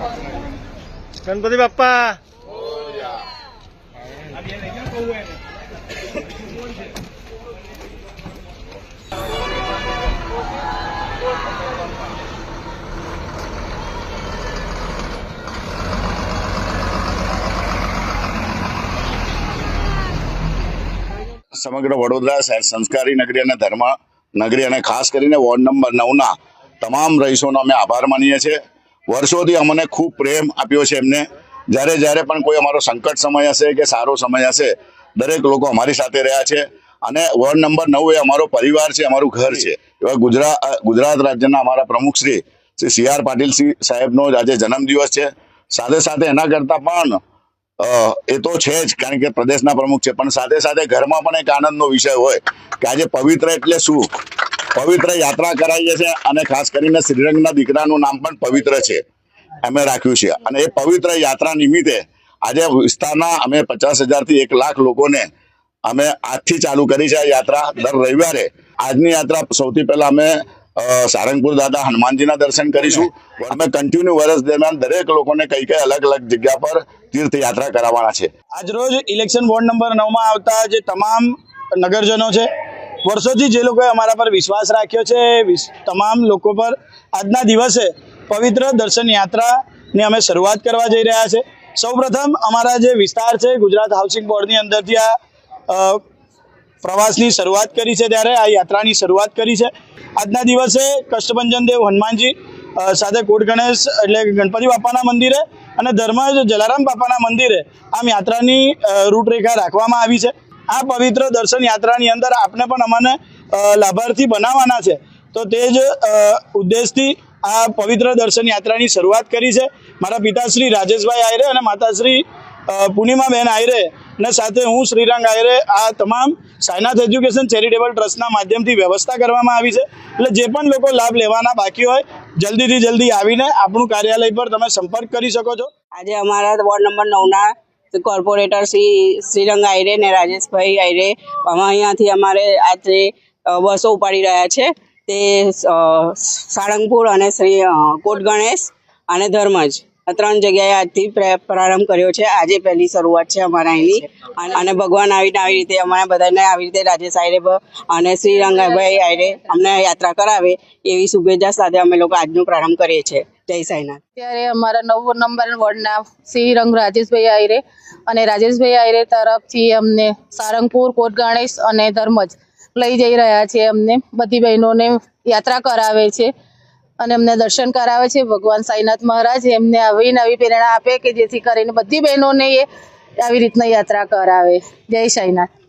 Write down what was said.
ગણપતિ બાપ્પા. સમગ્ર વડોદરા શહેર સંસ્કારી નગરી અને ધર્મ નગરી અને ખાસ કરીને વોર્ડ નંબર નવના તમામ રહીશોનો અમે આભાર માનીએ છીએ. વર્ષોથી અમને ખૂબ પ્રેમ આપ્યો છે એમને. જ્યારે જ્યારે પણ કોઈ અમારો સંકટ સમય હશે કે સારો સમય હશે, દરેક લોકો અમારી સાથે રહ્યા છે. અને વોર્ડ નંબર નવ એ અમારો પરિવાર છે, અમારું ઘર છે. એવા ગુજરાત ગુજરાત રાજ્યના અમારા પ્રમુખ શ્રી શ્રી સી આર પાટીલ સાહેબનો આજે જન્મદિવસ છે. સાથે સાથે એના કરતાં પણ એ તો છે જ, કારણ કે પ્રદેશના પ્રમુખ છે. પણ સાથે સાથે ઘરમાં પણ એક આનંદનો વિષય હોય કે આજે પવિત્ર એટલે શું? પવિત્ર યાત્રા કરાવીએ છીએ અને ખાસ કરીને શ્રીરંગના દીકરાનું નામ પણ પવિત્ર છે. અમે રાખ્યું છે. અને એ પવિત્ર યાત્રા નિમિત્તે આજે વિસ્તારના અમે પચાસ હજારથી એક લાખ લોકોને અમે આજથી ચાલુ કરી છે યાત્રા. દર રવિવારે આજની યાત્રા સૌથી પહેલા અમે સારંગપુર દાદા હનુમાનજીના દર્શન કરીશું. અમે કન્ટિન્યુ વર્ષ દરમિયાન દરેક લોકોને કઈ કઈ અલગ અલગ જગ્યા પર તીર્થયાત્રા કરાવવાના છે. આજરોજ ઇલેક્શન વોર્ડ નંબર નવમાં આવતા જે તમામ નગરજનો છે વર્ષોથી જે લોકોએ અમારા પર વિશ્વાસ રાખ્યો છે તમામ લોકો પર આજના દિવસે પવિત્ર દર્શન યાત્રાની અમે શરૂઆત કરવા જઈ રહ્યા છે. સૌપ્રથમ અમારા જે વિસ્તાર છે, ગુજરાત હાઉસિંગ બોર્ડની અંદરથી આ પ્રવાસની શરૂઆત કરી છે ત્યારે, આ યાત્રાની શરૂઆત કરી છે. આજના દિવસે કષ્ટભંજન દેવ હનુમાનજી સાથે કોટ ગણેશ એટલે ગણપતિ બાપાના મંદિરે અને ધર્મ જલારામ બાપાના મંદિરે આમ યાત્રાની રૂટરેખા રાખવામાં આવી છે. આ પવિત્ર દર્શન યાત્રાની અંદર આપણે પણ અમને લાભાર્થી બનાવવાના છે. તો તે જ ઉદ્દેશથી આ પવિત્ર દર્શન યાત્રાની શરૂઆત કરી છે. મારા પિતાશ્રી રાજેશભાઈ આયરે અને માતાશ્રી પૂર્ણિમાબેન આયરે અને સાથે હું શ્રીરંગ આયરે આ તમામ સાયનાથ એજ્યુકેશન ચેરિટેબલ ટ્રસ્ટના માધ્યમથી વ્યવસ્થા કરવામાં આવી છે. એટલે જે પણ લોકો લાભ લેવાના બાકી હોય, જલ્દીથી જલ્દી આવીને આપણું કાર્યાલય પર તમે સંપર્ક કરી શકો છો. આજે અમારા વોર્ડ નંબર નવના કોર્પોરેટર શ્રી, શ્રીરંગ આયરે ને રાજેશભાઈ આયરે અહીંયાથી અમારે આજે બસો ઉપાડી રહ્યા છે. તે સાળંગપુર અને શ્રી કોટ ગણેશ અને ધર્મજ ત્રણ જગ્યાએ આજથી પ્રારંભ કર્યો છે. આજે પહેલી શરૂઆત છે અમારા અહીંની. અને- અને ભગવાન આવીને આવી રીતે અમારા બધાને આવી રીતે રાજેશ આયરે અને શ્રી રંગાભાઈ આયરે અમને યાત્રા કરાવે એવી શુભેચ્છા સાથે અમે લોકો આજનો પ્રારંભ કરીએ છીએ. જય સાંઈનાથ. ત્યારે અમારા નવ નંબર વોર્ડના શ્રી રંગ રાજેશભાઈ આયરે અને રાજેશભાઈ આયરે તરફથી અમને સારંગપુર, કોટ ગણેશ અને ધર્મજ લઈ જઈ રહ્યા છે. અમને બધી બહેનોને યાત્રા કરાવે છે અને અમને દર્શન કરાવે છે. ભગવાન સાઈનાથ મહારાજ એમને આવી નવી પ્રેરણા આપે કે જેથી કરીને બધી બહેનોને એ આવી રીતના યાત્રા કરાવે. જય સાઈનાથ.